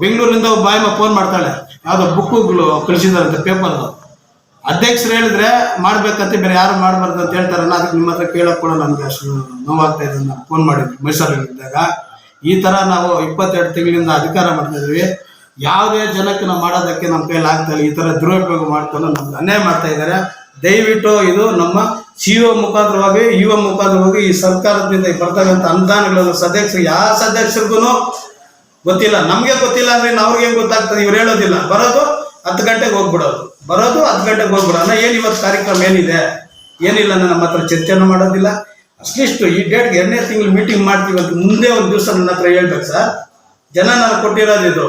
ಬೆಂಗಳೂರಿನಿಂದ ಬಾಯಮ್ಮ ಫೋನ್ ಮಾಡ್ತಾಳೆ. ಯಾವುದೋ ಬುಕ್ಕುಗಳು ಕಳಿಸಿದಾರಂತೆ ಪೇಪರ್ದು ಅಧ್ಯಕ್ಷರು ಹೇಳಿದ್ರೆ ಮಾಡ್ಬೇಕಂತ ಬೇರೆ ಯಾರು ಮಾಡಬಾರ್ದು ಅಂತ ಹೇಳ್ತಾರಲ್ಲ, ಅದಕ್ಕೆ ನಿಮ್ಮ ಹತ್ರ ಕೇಳಕ್ ಕೂಡ ನಮ್ಗೆ ಅಷ್ಟು ನೋವಾಗ್ತಾ ಇದೆ ನಾನು ಫೋನ್ ಮಾಡಿದ್ವಿ ಮೈಸೂರಲ್ಲಿದ್ದಾಗ ಈ ತರ ನಾವು ಇಪ್ಪತ್ತೆರಡು ತಿಂಗಳಿಂದ ಅಧಿಕಾರ ಮಾಡ್ತಾ ಇದ್ವಿ ಯಾವುದೇ ಜನಕ್ಕೆ ನಾವು ಮಾಡೋದಕ್ಕೆ ನಮ್ಮ ಕೈಯಲ್ಲಿ ಆಗ್ತಾ ಈ ತರ ದುರುಪಯೋಗ ಮಾಡ್ಕೊಂಡು ನಮ್ಗೆ ಅನ್ಯಾಯ ಮಾಡ್ತಾ ಇದ್ದಾರೆ. ದಯವಿಟ್ಟು ಇದು ನಮ್ಮ ಸಿ ಒ ಮುಖಾಂತರವಾಗಿ ಯು ಒ ಮುಖಾಂತರವಾಗಿ ಈ ಸರ್ಕಾರದಿಂದ ಬರ್ತಕ್ಕಂಥ ಅನುದಾನಗಳನ್ನು ಸದಸ್ಯರು, ಯಾವ ಸದಸ್ಯರಿಗೂ ಗೊತ್ತಿಲ್ಲ. ನಮಗೆ ಗೊತ್ತಿಲ್ಲ ಅಂದ್ರೆ ಅವ್ರಿಗೆ ಗೊತ್ತಾಗ್ತದೆ, ಇವ್ರು ಹೇಳೋದಿಲ್ಲ. ಬರೋದು ಹತ್ತು ಗಂಟೆಗೆ ಹೋಗ್ಬಿಡೋದು. ಬರೋದು ಹತ್ತು ಗಂಟೆಗೆ ಹೋಗ್ಬಿಡೋಣ ಏನು ಇವತ್ತು ಕಾರ್ಯಕ್ರಮ ಏನಿದೆ? ಏನಿಲ್ಲ ನಮ್ಮ ಹತ್ರ ಚರ್ಚೆಯನ್ನು ಮಾಡೋದಿಲ್ಲ. ಅಟ್ಲೀಸ್ಟ್ ಈ ಡೇಟ್ಗೆ ಎರಡನೇ ತಿಂಗಳು ಮೀಟಿಂಗ್ ಮಾಡ್ತೀವಿ ಅಂತ ಮುಂದೆ ಒಂದು ದಿವಸ ನನ್ನ ಹತ್ರ ಹೇಳ್ಬೇಕು ಸರ್. ಜನ ನಾನು ಕೊಟ್ಟಿರೋದು ಇದು.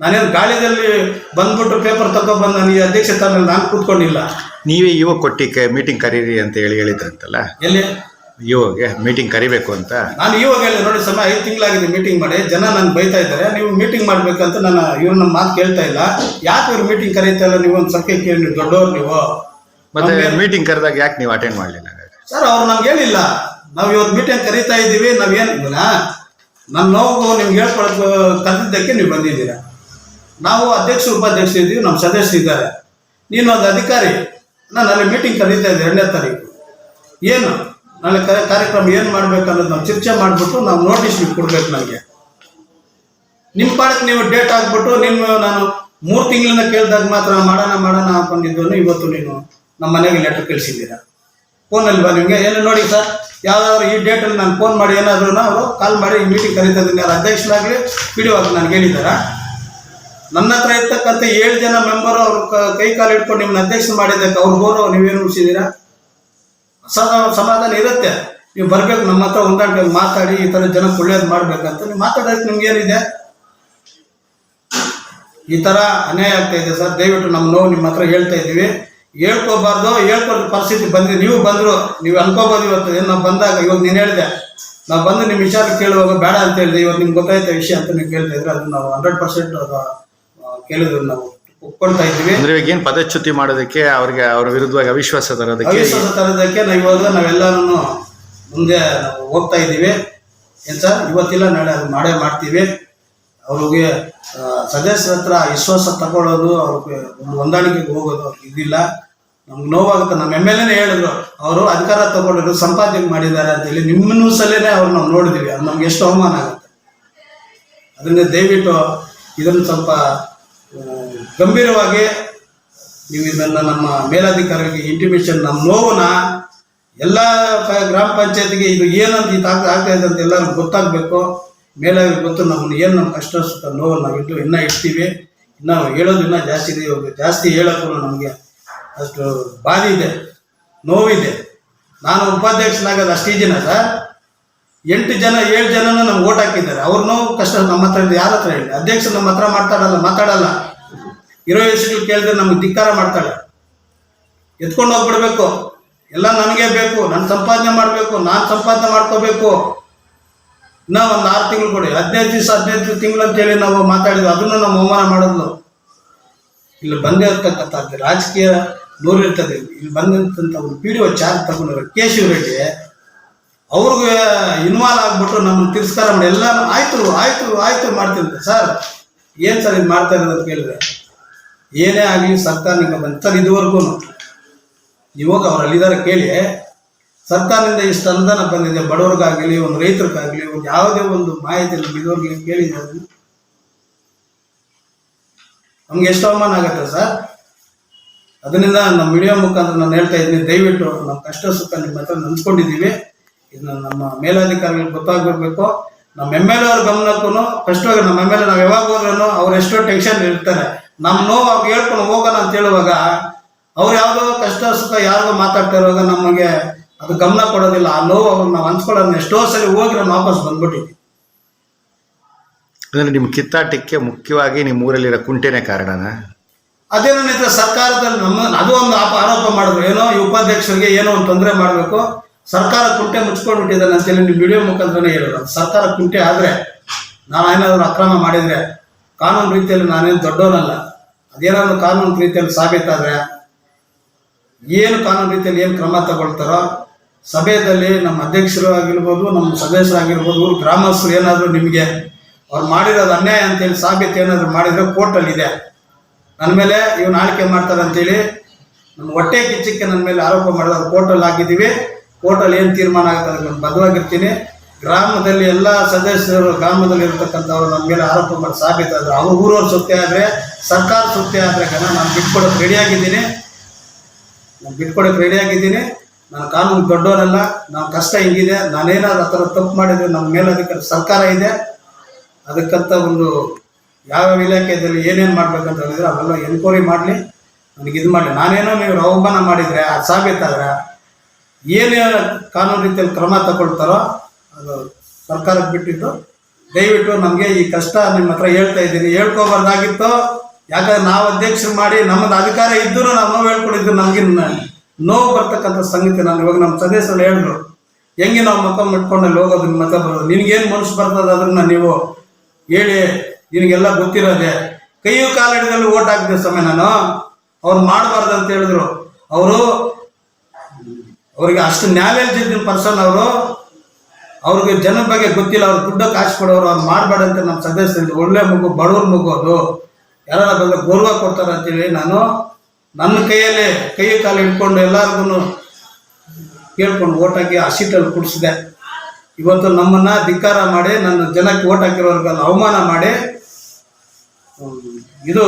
ನಾನೇನು ಗಾಳಿಯಲ್ಲಿ ಬಂದ್ಬಿಟ್ಟು ಪೇಪರ್ ತಗೊಂಡ್ಬಂದು ನಾನು ಈ ಅಧ್ಯಕ್ಷ ನಾನು ಕೂತ್ಕೊಂಡಿಲ್ಲ. ನೀವೇ ಇವಾಗ ಕೊಟ್ಟಿ ಮೀಟಿಂಗ್ ಕರೀರಿ ಅಂತ ಹೇಳಿ ಹೇಳಿದ್ರಂತಲ್ಲ? ಎಲ್ಲಿ? ಯುವಗೆ ಮೀಟಿಂಗ್ ಕರಿಬೇಕು ಅಂತ? ನಾನು ಇವಾಗ ಹೇಳಿ ನೋಡಿ ಸಮಯ ಐದು ತಿಂಗಳಾಗಿದೆ ಮೀಟಿಂಗ್ ಮಾಡಿ. ಜನ ನನ್ಗೆ ಬೈತಾ ಇದ್ದಾರೆ. ನೀವು ಮೀಟಿಂಗ್ ಮಾಡ್ಬೇಕಂತ ನಾನು ಇವ್ರು ನಮ್ಮ ಮಾತು ಕೇಳ್ತಾ ಇಲ್ಲ. ಯಾಕೆ ಇವ್ರು ಮೀಟಿಂಗ್ ಕರೀತಾ ಇಲ್ಲ? ನೀವು ಒಂದು ಸಖ್ಯ ಕೇಳಿ ನೀವು ದೊಡ್ಡವ್ರು ನೀವು. ಮತ್ತೆ ಮೀಟಿಂಗ್ ಕರೆದಾಗ ಯಾಕೆ ನೀವು ಅಟೆಂಡ್ ಮಾಡಲಿಲ್ಲ? ಸರ್ ಅವ್ರು ನಮ್ಗೆ ಹೇಳಿಲ್ಲ. ನಾವು ಇವತ್ತು ಮೀಟಿಂಗ್ ಕರೀತಾ ಇದ್ದೀವಿ ನಾವೇನು ನನ್ನ ನೋವು ನಿಮ್ಗೆ ಹೇಳ್ಕೊಳಕ್ಕೆ ಕರೆದಿದ್ದಕ್ಕೆ ನೀವು ಬಂದಿದ್ದೀರಾ. ನಾವು ಅಧ್ಯಕ್ಷ ಉಪಾಧ್ಯಕ್ಷ ಇದ್ದೀವಿ ನಮ್ಮ ಸದಸ್ಯರು ಇದ್ದಾರೆ. ನೀನು ಒಂದು ಅಧಿಕಾರಿ. ನಾನು ಅಲ್ಲಿ ಮೀಟಿಂಗ್ ಕರೀತಾ ಇದ್ದೆ ಎರಡನೇ ತಾರೀಕು. ಏನು? ನಾಳೆ ಕಾರ್ಯಕ್ರಮ ಏನು ಮಾಡ್ಬೇಕು ಅನ್ನೋದು ನಾವು ಚರ್ಚೆ ಮಾಡಿಬಿಟ್ಟು ನಾವು ನೋಟಿಸ್ ಕೊಡ್ಬೇಕು ನನಗೆ ನಿಮ್ಮ ಪಾಡಕ್ಕೆ ನೀವು ಡೇಟ್ ಹಾಕ್ಬಿಟ್ಟು ನಿಮ್ಮ, ನಾನು ಮೂರು ತಿಂಗಳನ್ನ ಕೇಳಿದಾಗ ಮಾತ್ರ ಮಾಡೋಣ ಮಾಡೋಣ ಅನ್ಕೊಂಡಿದ್ದು ಇವತ್ತು ನೀನು ನಮ್ಮ ಮನೆಗೆ ಲೆಟರ್ ಕಳಿಸಿದ್ದೀರಾ. ಫೋನಲ್ಲಿ ಬಾ ನಿಮಗೆ. ಏನು ನೋಡಿ ಸರ್, ಯಾವ್ದಾದ್ರು ಈ ಡೇಟಲ್ಲಿ ನಾನು ಫೋನ್ ಮಾಡಿ ಏನಾದರೂ ಅವರು ಕಾಲ್ ಮಾಡಿ ಈ ಮೀಟಿಂಗ್ ಕರೀತಾ ಇದ್ದೀನಿ ಯಾರು ಅಧ್ಯಕ್ಷರಾಗಲಿ, ಪಿ ಡಿ ಆಗಿ ನನಗೆ ಹೇಳಿದ್ದಾರಾ ನನ್ನ ಹತ್ರ ಇರ್ತಕ್ಕಂಥ ಏಳು ಜನ ಮೆಂಬರ್ ಅವ್ರ ಕ- ಕಾಲು ಇಟ್ಕೊಂಡು ನಿಮ್ಮನ್ನ ಅಧ್ಯಕ್ಷ ಮಾಡಿದ್ದಕ್ಕೆ ಅವ್ರು ಗೌರವ ನೀವೇನು ಉಳಿಸಿದ್ದೀರಾ? ಸಮಾಧಾನ ಇರುತ್ತೆ. ನೀವು ಬರಬೇಕು, ನಮ್ಮ ಹತ್ರ ಹೊಂದಾಣಿಕೆ ಮಾತಾಡಿ, ಈ ಥರ ಜನಕ್ಕೆ ಒಳ್ಳೇದು ಮಾಡ್ಬೇಕಂತ. ನೀವು ಮಾತಾಡೋಕೆ ನಿಮ್ಗೆ ಏನಿದೆ? ಈ ಥರ ಅನ್ಯಾಯ ಆಗ್ತಾ ಇದೆ ಸರ್. ದಯವಿಟ್ಟು ನಮ್ಮ ನೋವು ನಿಮ್ಮ ಹತ್ರ ಹೇಳ್ತಾ ಇದ್ದೀವಿ. ಹೇಳ್ಕೋಬಾರ್ದು ಹೇಳ್ಕೊಳ್ ಪರಿಸ್ಥಿತಿ ಬಂದಿದೆ ನೀವು ಬಂದರು, ನೀವು ಅನ್ಕೋಬೋದು ಇವತ್ತು. ಏನು, ನಾವು ಬಂದಾಗ, ಇವಾಗ ನೀನು ಹೇಳಿದೆ, ನಾವು ಬಂದು ನಿಮ್ಮ ವಿಚಾರ ಕೇಳುವಾಗ ಬೇಡ ಅಂತ ಹೇಳಿದೆ. ಇವತ್ತು ನಿಮ್ಗೆ ಗೊತ್ತಾಯ್ತ ವಿಷಯ ಅಂತ ನೀವು ಕೇಳ್ತಾ ಇದ್ರೆ ಅದು ನಾವು ಹಂಡ್ರೆಡ್ ಪರ್ಸೆಂಟ್ ಕೇಳಿದ್ರು ನಾವು. ಒಪ್ಕೊಳ್ತಾ ಇದ್ದೀವಿ. ಅಂದ್ರೆ ಇವಾಗ ಏನ್ ಪದಚ್ಯುತಿ ಮಾಡೋದಕ್ಕೆ ಅವ್ರಿಗೆ ಅವ್ರ ವಿರುದ್ಧವಾಗಿ ಅವಿಶ್ವಾಸ ತರೋದಕ್ಕೆ ಅವಿಶ್ವಾಸ ತರೋದಕ್ಕೆ ನಾವು ಇವಾಗ ನಾವೆಲ್ಲರೂ ಮುಂದೆ ನಾವು ಹೋಗ್ತಾ ಇದ್ದೀವಿ. ಏನು ಸರ್? ಇವತ್ತಿಲ್ಲ ನಾಳೆ ಅದು ಮಾಡೇ ಮಾಡ್ತೀವಿ. ಅವ್ರಿಗೆ ಸದಸ್ಯರ ಹತ್ರ ವಿಶ್ವಾಸ ತಗೊಳ್ಳೋದು ಅವ್ರಿಗೆ ಒಂದು ಹೊಂದಾಣಿಕೆಗೆ ಹೋಗೋದು ಅವ್ರಿಗೆ ಇದಿಲ್ಲ. ನಮ್ಗೆ ನೋವಾಗುತ್ತೆ. ನಮ್ಮ ಎಂ ಎಲ್ ಎನೇ ಹೇಳಿದ್ರು ಅವರು ಅಧಿಕಾರ ತಗೊಂಡಿದ್ರು ಸಂಪಾದನೆ ಮಾಡಿದ್ದಾರೆ ಅಂತೇಳಿ ನಿಮ್ಮನ್ನು ನ್ಯೂಸಲ್ಲೇ ಅವ್ರು ನಾವು ನೋಡಿದ್ವಿ. ಅದು ನಮ್ಗೆ ಎಷ್ಟು ಅವಮಾನ ಆಗುತ್ತೆ. ಅದರಿಂದ ದಯವಿಟ್ಟು ಇದನ್ನು ಸ್ವಲ್ಪ ಗಂಭೀರವಾಗಿ ನೀವು ಇದನ್ನು ನಮ್ಮ ಮೇಲಾಧಿಕಾರಿಗೆ ಇಂಟಿಮೇಷನ್ ನಮ್ಮ ನೋವನ್ನ ಎಲ್ಲ ಗ್ರಾಮ ಪಂಚಾಯತಿಗೆ ಇದು ಏನಂತ ಇದು ಆಗ್ತಾ ಇದೆ ಅಂತ ಎಲ್ಲರಿಗೂ ಗೊತ್ತಾಗಬೇಕು. ಮೇಲಾಗಿ ಗೊತ್ತು ನಮ್ಮನ್ನು ಏನು ನಮ್ಮ ಕಷ್ಟ ಸುತ್ತ ನೋವು ಇಟ್ಟು ಇನ್ನೂ ಇಡ್ತೀವಿ. ಇನ್ನೂ ಹೇಳೋದು ಇನ್ನೂ ಜಾಸ್ತಿ ಇದೆ. ಇವಾಗ ಜಾಸ್ತಿ ಹೇಳೋಕ್ಕೂ ನಮಗೆ ಅಷ್ಟು ಬಾಧೆ ಇದೆ. ನೋವಿದೆ. ನಾನು ಉಪಾಧ್ಯಕ್ಷನಾಗೋದು ಅಷ್ಟೇ ಜನ ಸರ್, ಎಂಟು ಜನ, ಏಳು ಜನನ ನಮ್ಗೆ ಓಟ್ ಹಾಕಿದ್ದಾರೆ. ಅವ್ರ ನೋವು ಕಷ್ಟ. ನಮ್ಮ ಹತ್ರ ಯಾರ ಹತ್ರ ಹೇಳಿ ಅಧ್ಯಕ್ಷ ನಮ್ಮ ಹತ್ರ ಮಾತಾಡಲ್ಲ ಮಾತಾಡಲ್ಲ. ಇರೋ ಹೆಸರು ಕೇಳಿದ್ರೆ ನಮ್ಗೆ ಧಿಕ್ಕಾರ ಮಾಡ್ತಾಳೆ. ಎತ್ಕೊಂಡು ಹೋಗ್ಬಿಡ್ಬೇಕು. ಎಲ್ಲ ನನಗೆ ಬೇಕು, ನಾನು ಸಂಪಾದನೆ ಮಾಡಬೇಕು, ನಾನು ಸಂಪಾದನೆ ಮಾಡ್ಕೋಬೇಕು. ಇನ್ನೂ ಒಂದು ಆರು ತಿಂಗಳು ಕೊಡಿ. ಹದಿನೈದು ದಿವಸ, ಹದಿನೈದು ತಿಂಗಳು ಅಂತೇಳಿ ನಾವು ಮಾತಾಡಿದ್ವಿ. ಅದನ್ನು ನಾವು ಅವಮಾನ ಮಾಡಿದ್ಲು ಇಲ್ಲಿ ಬಂದೇ ಇರ್ತಕ್ಕಂಥದ್ದು ರಾಜಕೀಯ ನೂರು ಇರ್ತದೆ. ಇಲ್ಲಿ ಬಂದಂಥ ಒಂದು ಪಿ ಡಿ ಒ ಚಾರ್ಜ್ ತಗೊಂಡ್ರೆ ಕೆ ರೆಡ್ಡಿ, ಅವ್ರಿಗೆ ಇನ್ವಾಲ್ವ್ ಆಗ್ಬಿಟ್ಟು ನಮ್ಮನ್ನು ತಿರಸ್ಕಾರ ಮಾಡಿ ಎಲ್ಲ ಆಯ್ತು ಆಯ್ತು ಆಯ್ತು ಮಾಡ್ತಿದ್ದೆ ಸರ್, ಏನು ಸರ್ ಇದು ಮಾಡ್ತಾ ಇರೋದು ಕೇಳಿದ್ರೆ? ಏನೇ ಆಗಲಿ ಸರ್ಕಾರ ನಿಮಗೆ ಬಂದು ಸರ್ ಇದುವರೆಗೂ ಇವಾಗ ಅವ್ರು ಅಲ್ಲಿದ್ದಾರೆ ಕೇಳಿ, ಸರ್ಕಾರದಿಂದ ಇಷ್ಟು ಅನುದಾನ ಬಂದಿದೆ, ಬಡವ್ರಿಗಾಗಲಿ, ಒಂದು ರೈತರಿಗಾಗಲಿ, ಒಂದು ಯಾವುದೇ ಒಂದು ಮಾಹಿತಿ ಇದುವರೆಗೆ ಕೇಳಿದ್ದಾರೆ ನಮ್ಗೆ ಎಷ್ಟು ಅವಮಾನ ಆಗತ್ತೆ ಸರ್? ಅದರಿಂದ ನಮ್ಮ ಮೀಡಿಯಾ ಮುಖಾಂತರ ನಾನು ಹೇಳ್ತಾ ಇದ್ದೀನಿ, ದಯವಿಟ್ಟು ನಮ್ಮ ಕಷ್ಟ ಸುಖ ನಿಮ್ಮ ಹತ್ರ ನೆನ್ಸ್ಕೊಂಡಿದ್ದೀವಿ ಇದನ್ನ ನಮ್ಮ ಮೇಲಾಧಿಕಾರಿಗಳಿಗೆ ಗೊತ್ತಾಗಿರ್ಬೇಕು ನಮ್ಮ ಎಂ ಎಲ್ ಅವ್ರ ಗಮನಕ್ಕೂ ಕಷ್ಟವಾಗಿ ನಮ್ಮ ಎಂ ಎಲ್ ನಾವು ಯಾವಾಗ ಹೋದ್ರೂ ಅವ್ರು ಎಷ್ಟೋ ಟೆನ್ಷನ್ ಇರ್ತಾರೆ. ನಮ್ಮ ನೋವು ಅವ್ರಿಗೆ ಹೇಳ್ಕೊಂಡು ಹೋಗೋಣ ಅಂತ ಹೇಳುವಾಗ ಅವ್ರು ಯಾವುದೋ ಕಷ್ಟ ಸುಖ ಯಾರಿಗೋ ಮಾತಾಡ್ತಾ ಇರುವಾಗ ನಮಗೆ ಅದು ಗಮನ ಕೊಡೋದಿಲ್ಲ. ಆ ನೋವು ಅವ್ರನ್ನ ನಾವು ಹಂಚ್ಕೊಳ್ಳೋದನ್ನ ಎಷ್ಟೋ ಸರಿ ಹೋಗಿ ನಾನು ವಾಪಸ್ ಬಂದ್ಬಿಟ್ಟಿದ್ವಿ. ಅಂದರೆ ನಿಮ್ಮ ಕಿತ್ತಾಟಕ್ಕೆ ಮುಖ್ಯವಾಗಿ ನಿಮ್ಮ ಊರಲ್ಲಿರೋ ಕುಂಟೆನೇ ಕಾರಣನಾ? ಅದೇ ನನ್ನ ಹತ್ರ ಸರ್ಕಾರದಲ್ಲಿ ನಮ್ಮ ಅದು ಒಂದು ಆರೋಪ ಮಾಡಿದ್ರು. ಏನೋ ಈ ಉಪಾಧ್ಯಕ್ಷರಿಗೆ ಏನೋ ಒಂದು ತೊಂದರೆ ಮಾಡಬೇಕು. ಸರ್ಕಾರ ಕುಂಟೆ ಮುಚ್ಕೊಂಡು ಬಿಟ್ಟಿದ್ದಾನೆ ಅಂತೇಳಿ ನೀವು ವಿಡಿಯೋ ಮುಖಾಂತರನೇ ಹೇಳಿದ್ರು. ಸರ್ಕಾರ ಕುಂಟೆ ಆದರೆ ನಾನು ಏನಾದರೂ ಅಕ್ರಮ ಮಾಡಿದರೆ ಕಾನೂನು ರೀತಿಯಲ್ಲಿ ನಾನೇನು ದೊಡ್ಡವನಲ್ಲ. ಅದೇನಾದ್ರು ಕಾನೂನು ರೀತಿಯಲ್ಲಿ ಸಾಬೀತಾದ್ರೆ, ಏನು ಕಾನೂನು ರೀತಿಯಲ್ಲಿ ಏನು ಕ್ರಮ ತಗೊಳ್ತಾರೋ, ಸಭೆಯಲ್ಲಿ ನಮ್ಮ ಅಧ್ಯಕ್ಷರು ಆಗಿರ್ಬೋದು ನಮ್ಮ ಸದಸ್ಯರಾಗಿರ್ಬೋದು ಗ್ರಾಮಸ್ಥರು ಏನಾದರೂ ನಿಮಗೆ ಅವ್ರು ಮಾಡಿರೋದು ಅನ್ಯಾಯ ಅಂತೇಳಿ ಸಾಬೀತು ಏನಾದರೂ ಮಾಡಿದರೆ ಕೋರ್ಟಲ್ಲಿ ಇದೆ ನನ್ನ ಮೇಲೆ ಇವನು ಆಳ್ಕೆ ಮಾಡ್ತಾರೆ ಅಂತೇಳಿ ನಮ್ಮ ಹೊಟ್ಟೆ ಕಿಚ್ಚಕ್ಕೆ ನನ್ನ ಮೇಲೆ ಆರೋಪ ಮಾಡಿದ್ರು ಕೋರ್ಟಲ್ಲಿ ಹಾಕಿದ್ದೀವಿ. ಕೋರ್ಟಲ್ಲಿ ಏನು ತೀರ್ಮಾನ ಆಗುತ್ತೆ ಅದಕ್ಕೆ ನಾನು ಬದ್ಧವಾಗಿರ್ತೀನಿ. ಗ್ರಾಮದಲ್ಲಿ ಎಲ್ಲ ಸದಸ್ಯರು ಗ್ರಾಮದಲ್ಲಿ ಇರತಕ್ಕಂಥವ್ರು ನಮ್ಮ ಮೇಲೆ ಆರೋಪ ಮಾಡಿ ಸಾಬೀತಾದ್ರೆ ಅವ್ರ ಊರವ್ರ ಸುತ್ತೆ ಆದರೆ, ಸರ್ಕಾರ ಸುತ್ತೆ ಆದರೆ ಕಣ ನಾನು ಬಿಟ್ಕೊಡೋಕೆ ರೆಡಿಯಾಗಿದ್ದೀನಿ ನಾನು ಬಿಟ್ಕೊಡಕ್ಕೆ ರೆಡಿಯಾಗಿದ್ದೀನಿ ನಾನು ಕಾನೂನು ದೊಡ್ಡವರಲ್ಲ ನಾನು ಕಷ್ಟ ಹಿಂಗಿದೆ. ನಾನೇನಾದ್ರು ಆ ಥರ ತಪ್ಪು ಮಾಡಿದರೆ ನಮ್ಮ ಅದಕ್ಕೆ ಸರ್ಕಾರ ಇದೆ. ಅದಕ್ಕಂತ ಒಂದು ಯಾವ್ಯಾವ ಇಲಾಖೆಯಲ್ಲಿ ಏನೇನು ಮಾಡ್ಬೇಕಂತ ಹೇಳಿದ್ರೆ ಅವೆಲ್ಲ ಎನ್ಕ್ವೈರಿ ಮಾಡಲಿ. ನನಗೆ ಇದು ಮಾಡಲಿ. ನಾನೇನೋ ನೀವು ಅವಮಾನ ಮಾಡಿದರೆ, ಅದು ಸಾಬೀತಾದ್ರೆ ಏನೇನು ಕಾನೂನು ರೀತಿಯಲ್ಲಿ ಕ್ರಮ ತಗೊಳ್ತಾರೋ ಸರ್ಕಾರಕ್ಕೆ ಬಿಟ್ಟಿದ್ದು. ದಯವಿಟ್ಟು ನಮಗೆ ಈ ಕಷ್ಟ ನಿಮ್ಮ ಹತ್ರ ಹೇಳ್ತಾ ಇದ್ದೀನಿ. ಹೇಳ್ಕೊಬಾರ್ದಾಗಿತ್ತು. ಯಾಕಂದ್ರೆ ನಾವು ಅಧ್ಯಕ್ಷರು ಮಾಡಿ ನಮ್ಮದು ಅಧಿಕಾರ ಇದ್ದರೂ ನಾವು ನೋವು ಹೇಳ್ಕೊಂಡಿದ್ದು ನಮಗೆ ನೋವು ಬರ್ತಕ್ಕಂಥ ಸಂಗತಿ ನಾನು ಇವಾಗ ನಮ್ಮ ಸದಸ್ಯರು ಹೇಳಿದ್ರು. ಹೆಂಗೆ ನಾವು ಮತ ಮಟ್ಕೊಂಡಲ್ಲಿ ಹೋಗೋದು ನಿಮ್ಮ ಮತ ಬರೋದು? ನಿನಗೇನು ಮನಸ್ಸು ಬರ್ತದೆ ಅದನ್ನ ನೀವು ಹೇಳಿ. ನಿನಗೆಲ್ಲ ಗೊತ್ತಿರೋದೆ. ಕೈಯು ಕಾಲಡಿದಲ್ಲಿ ಓಟ್ ಹಾಕಿದೆ ಸಮಯ ನಾನು. ಅವ್ರು ಮಾಡಬಾರ್ದು ಅಂತ ಹೇಳಿದ್ರು. ಅವರು, ಅವ್ರಿಗೆ ಅಷ್ಟು ನಾಲೆಡ್ಜ್ ಇದ್ದ ಪರ್ಸನ್ ಅವರು. ಅವ್ರಿಗೆ ಜನದ ಬಗ್ಗೆ ಗೊತ್ತಿಲ್ಲ, ಅವ್ರು ದುಡ್ಡು ಕಾಸು ಕೊಡೋರು, ಅವ್ರು ಮಾಡಬೇಡ ಅಂತ ನಮ್ಮ ಸದಸ್ಯರು ಒಳ್ಳೆ ಮಗು, ಬಡವ್ರ ಮಗು ಅದು. ಯಾರ ಬಂದ ಗೌರವ ಕೊಡ್ತಾರೆ ಅಂತೇಳಿ ನಾನು ನನ್ನ ಕೈಯಲ್ಲಿ ಕೈ ಕಾಲು ಹಿಡ್ಕೊಂಡು ಎಲ್ಲರಿಗೂ ಕೇಳ್ಕೊಂಡು ಓಟ್ ಹಾಕಿ ಆ ಸೀಟಲ್ಲಿ ಕುಡಿಸಿದೆ. ಇವತ್ತು ನಮ್ಮನ್ನ ಧಿಕ್ಕಾರ ಮಾಡಿ, ನನ್ನ ಜನಕ್ಕೆ ಓಟ್ ಹಾಕಿರೋರ್ಗೆಲ್ಲ ಅವಮಾನ ಮಾಡಿ ಇದು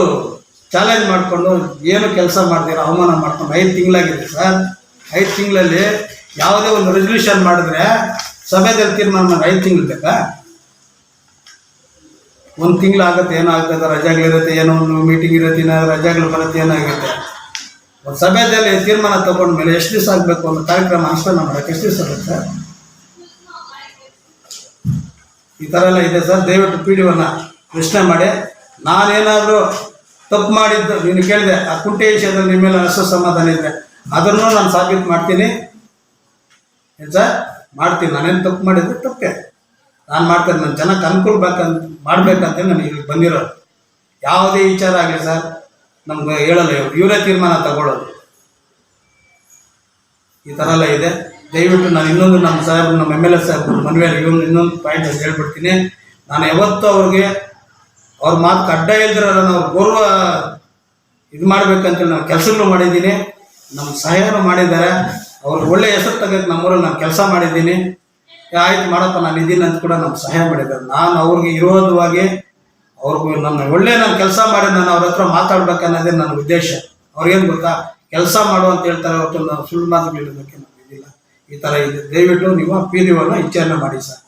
ಚಾಲೆಂಜ್ ಮಾಡಿಕೊಂಡು ಏನು ಕೆಲಸ ಮಾಡ್ತೀರಾ, ಅವಮಾನ ಮಾಡ್ಕೊಂಡು ಐದು ತಿಂಗಳಾಗಿದೆ ಸರ್. ಐದು ತಿಂಗಳಲ್ಲಿ ಯಾವುದೇ ಒಂದು ರೆಸಲ್ಯೂಷನ್ ಮಾಡಿದ್ರೆ ಸಭೆದಲ್ಲಿ ತೀರ್ಮಾನ ಮಾಡಿ, ಐದು ತಿಂಗಳು ಬೇಕಾ? ಒಂದು ತಿಂಗಳು ಆಗುತ್ತೆ, ಏನೋ ಆಗ್ತದೆ ರಜೆಗಳಿರುತ್ತೆ ಏನೋ ಒಂದು ಮೀಟಿಂಗ್ ಇರುತ್ತೆ ಏನಾದ್ರು ರಜಾಗಳು ಬರುತ್ತೆ ಏನಾಗುತ್ತೆ ಒಂದು ಸಭೆದಲ್ಲಿ ತೀರ್ಮಾನ ತಗೊಂಡ್ಮೇಲೆ ಎಷ್ಟು ದಿವಸ ಆಗಬೇಕು ಅನ್ನೋ ಕಾರ್ಯಕ್ರಮ ಅನುಷ್ಠಾನ ಮಾಡೋಕ್ಕೆ ಎಷ್ಟು ದಿವಸ ಆಗುತ್ತೆ ಸರ್? ಈ ಥರ ಎಲ್ಲ ಇದೆ ಸರ್, ದಯವಿಟ್ಟು ಪಿ ಡಿ ಒನ್ನ ಪ್ರಶ್ನೆ ಮಾಡಿ. ನಾನೇನಾದರೂ ತಪ್ಪು ಮಾಡಿದ್ದು, ನೀನು ಕೇಳಿದೆ, ಆ ಕುಂಟೆ ವಿಷಯದಲ್ಲಿ ನಿಮ್ಮ ಮೇಲೆ ಅಷ್ಟು ಸಮಾಧಾನ ಇದೆ. ಅದನ್ನು ನಾನು ಸಾಬೀತು ಮಾಡ್ತೀನಿ. ಸರ್? ಮಾಡ್ತೀನಿ, ನಾನೇನು ತಪ್ಪು ಮಾಡಿದ್ರೆ ತಪ್ಪೆ. ನಾನು ಮಾಡ್ತೇನೆ ನನ್ನ ಜನಕ್ಕೆ ಅನುಕೂಲ ಬೇಕಂತ ಮಾಡಬೇಕಂತೇಳಿ ನಾನು ಇಲ್ಲಿ ಬಂದಿರೋದು. ಯಾವುದೇ ವಿಚಾರ ಆಗಲಿ ಸರ್, ನಮ್ಗೆ ಹೇಳಲ್ಲ ಇವರು. ತೀರ್ಮಾನ ತಗೊಳ್ಳೋದು. ಈ ಥರ ಎಲ್ಲ ಇದೆ. ದಯವಿಟ್ಟು ನಾನು ಇನ್ನೊಂದು ನಮ್ಮ ಸಾಹೇಬ್ ನಮ್ಮ ಎಂ ಎಲ್ ಎ ಸಾಹೇಬ್ ಮನವಿಯಲ್ಲಿ ಇವನು ಇನ್ನೊಂದು ಪಾಯಿಂಟ್ ಅಂತ ಹೇಳ್ಬಿಡ್ತೀನಿ. ನಾನು ಯಾವತ್ತೂ ಅವ್ರಿಗೆ ಅವ್ರ ಮಾತು ಕಡ್ಡಾಯ ಇಲ್ದಿರಲ್ಲ ನಾವು ಗೌರವ ಇದು ಮಾಡ್ಬೇಕಂತ ನಾನು ಕೆಲಸಗಳು ಮಾಡಿದ್ದೀನಿ. ನಮ್ಮ ಸಹಾಯನೂ ಮಾಡಿದ್ದಾರೆ. ಅವ್ರಿಗೆ ಒಳ್ಳೆ ಹೆಸರು ತೆಗೆದು ನಮ್ಮೂರಲ್ಲಿ ನಾನು ಕೆಲಸ ಮಾಡಿದ್ದೀನಿ. ಆಯ್ತು ಮಾಡಪ್ಪ, ನಾನು ಇದ್ದೀನಿ ಅಂತ ಕೂಡ ನಮ್ಗೆ ಸಹಾಯ ಮಾಡಿದ್ದಾರೆ. ನಾನು ಅವ್ರಿಗೆ ಇರೋದವಾಗಿ ಅವ್ರಿಗೂ ನನ್ನ ಒಳ್ಳೆ ನಾನು ಕೆಲಸ ಮಾಡಿ ನಾನು ಅವ್ರ ಹತ್ರ ಮಾತಾಡ್ಬೇಕನ್ನೋದೇ ನನ್ನ ಉದ್ದೇಶ. ಅವ್ರಿಗೇನು ಗೊತ್ತಾ? ಕೆಲಸ ಮಾಡು ಅಂತ ಹೇಳ್ತಾರೆ, ಅವತ್ತು ನಾನು ಸುಳ್ಳು ಮಾತುಗಳು ಹೇಳೋದಕ್ಕೆ ನಮ್ಗೆ ಇದಿಲ್ಲ. ಈ ಥರ ಇದೆ. ದಯವಿಟ್ಟು ನೀವು ಪಿ ಡಿ ವಿಚಾರಣೆ ಮಾಡಿ ಸರ್.